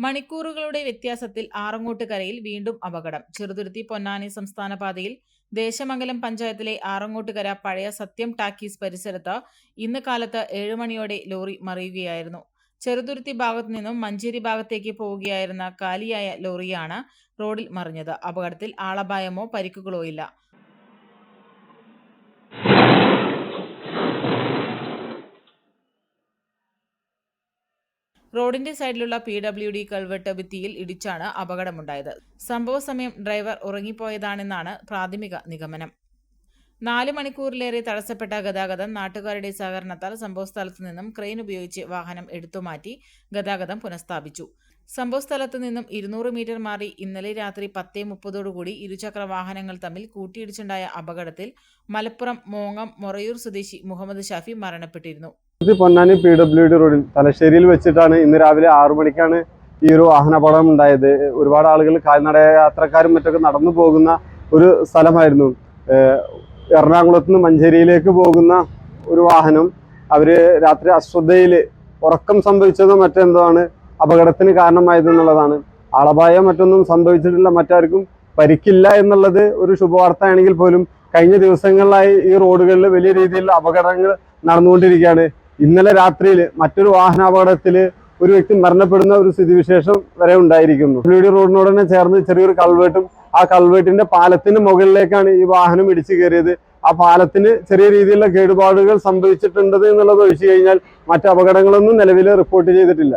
മണിക്കൂറുകളുടെ വ്യത്യാസത്തിൽ ആറങ്ങോട്ടുകരയിൽ വീണ്ടും അപകടം. ചെറുതുരുത്തി പൊന്നാനി സംസ്ഥാന പാതയിൽ ദേശമംഗലം പഞ്ചായത്തിലെ ആറങ്ങോട്ടുകര പഴയ സത്യം ടാക്കീസ് പരിസരത്ത് ഇന്ന് കാലത്ത് ഏഴു മണിയോടെ ലോറി മറിയുകയായിരുന്നു. ചെറുതുരുത്തി ഭാഗത്തു നിന്നും മഞ്ചേരി ഭാഗത്തേക്ക് പോവുകയായിരുന്ന കാലിയായ ലോറിയാണ് റോഡിൽ മറിഞ്ഞത്. അപകടത്തിൽ ആളപായമോ പരിക്കുകളോ ഇല്ല. റോഡിന്റെ സൈഡിലുള്ള പി ഡബ്ല്യു ഡി കൾവെട്ട് ഭിത്തിയിൽ ഇടിച്ചാണ് അപകടമുണ്ടായത്. സംഭവ സമയം ഡ്രൈവർ ഉറങ്ങിപ്പോയതാണെന്നാണ് പ്രാഥമിക നിഗമനം. നാല് മണിക്കൂറിലേറെ തടസ്സപ്പെട്ട ഗതാഗതം നാട്ടുകാരുടെ സഹകരണത്താൽ സംഭവസ്ഥലത്തു നിന്നും ക്രെയിൻ ഉപയോഗിച്ച് വാഹനം എടുത്തുമാറ്റി ഗതാഗതം പുനഃസ്ഥാപിച്ചു. സംഭവസ്ഥലത്തു നിന്നും ഇരുന്നൂറ് മീറ്റർ മാറി ഇന്നലെ രാത്രി പത്തേ മുപ്പതോടുകൂടി ഇരുചക്ര വാഹനങ്ങൾ തമ്മിൽ കൂട്ടിയിടിച്ചുണ്ടായ അപകടത്തിൽ മലപ്പുറം മോങ്ങം മൊറയൂർ സ്വദേശി മുഹമ്മദ് ഷാഫി മരണപ്പെട്ടിരുന്നു. ഇത് പൊന്നാനി പി ഡബ്ല്യു ഡി റോഡിൽ തലശ്ശേരിയിൽ വെച്ചിട്ടാണ് ഇന്ന് രാവിലെ ആറു മണിക്കാണ് ഈ ഒരു വാഹനാപകടം ഉണ്ടായത്. ഒരുപാട് ആളുകൾ കാൽനട യാത്രക്കാരും മറ്റൊക്കെ നടന്നു പോകുന്ന ഒരു സ്ഥലമായിരുന്നു. എറണാകുളത്ത് നിന്ന് മഞ്ചേരിയിലേക്ക് പോകുന്ന ഒരു വാഹനം അവർ രാത്രി അശ്രദ്ധയിൽ ഉറക്കം സംഭവിച്ചതോ മറ്റെന്തോ ആണ് അപകടത്തിന് കാരണമായതെന്നുള്ളതാണ് ആളപായം മറ്റൊന്നും സംഭവിച്ചിട്ടില്ല മറ്റാർക്കും പരിക്കില്ല എന്നുള്ളത് ഒരു ശുഭവാർത്തയാണെങ്കിൽ പോലും കഴിഞ്ഞ ദിവസങ്ങളിലായി ഈ റോഡുകളിൽ വലിയ രീതിയിലുള്ള അപകടങ്ങൾ നടന്നുകൊണ്ടിരിക്കുകയാണ്. ഇന്നലെ രാത്രിയിൽ മറ്റൊരു വാഹനാപകടത്തിൽ ഒരു വ്യക്തി മരണപ്പെടുന്ന ഒരു സ്ഥിതിവിശേഷം വരെ ഉണ്ടായിരിക്കുന്നു. പുള്ളിയുടെ റോഡിനോട് തന്നെ ചേർന്ന് ചെറിയൊരു കൾവേട്ടും ആ കൾവേട്ടിന്റെ പാലത്തിന് മുകളിലേക്കാണ് ഈ വാഹനം ഇടിച്ചു കയറിയത്. ആ പാലത്തിന് ചെറിയ രീതിയിലുള്ള കേടുപാടുകൾ സംഭവിച്ചിട്ടുണ്ടത് എന്നുള്ളത് ഒഴിച്ചു കഴിഞ്ഞാൽ മറ്റു അപകടങ്ങളൊന്നും നിലവിൽ റിപ്പോർട്ട് ചെയ്തിട്ടില്ല.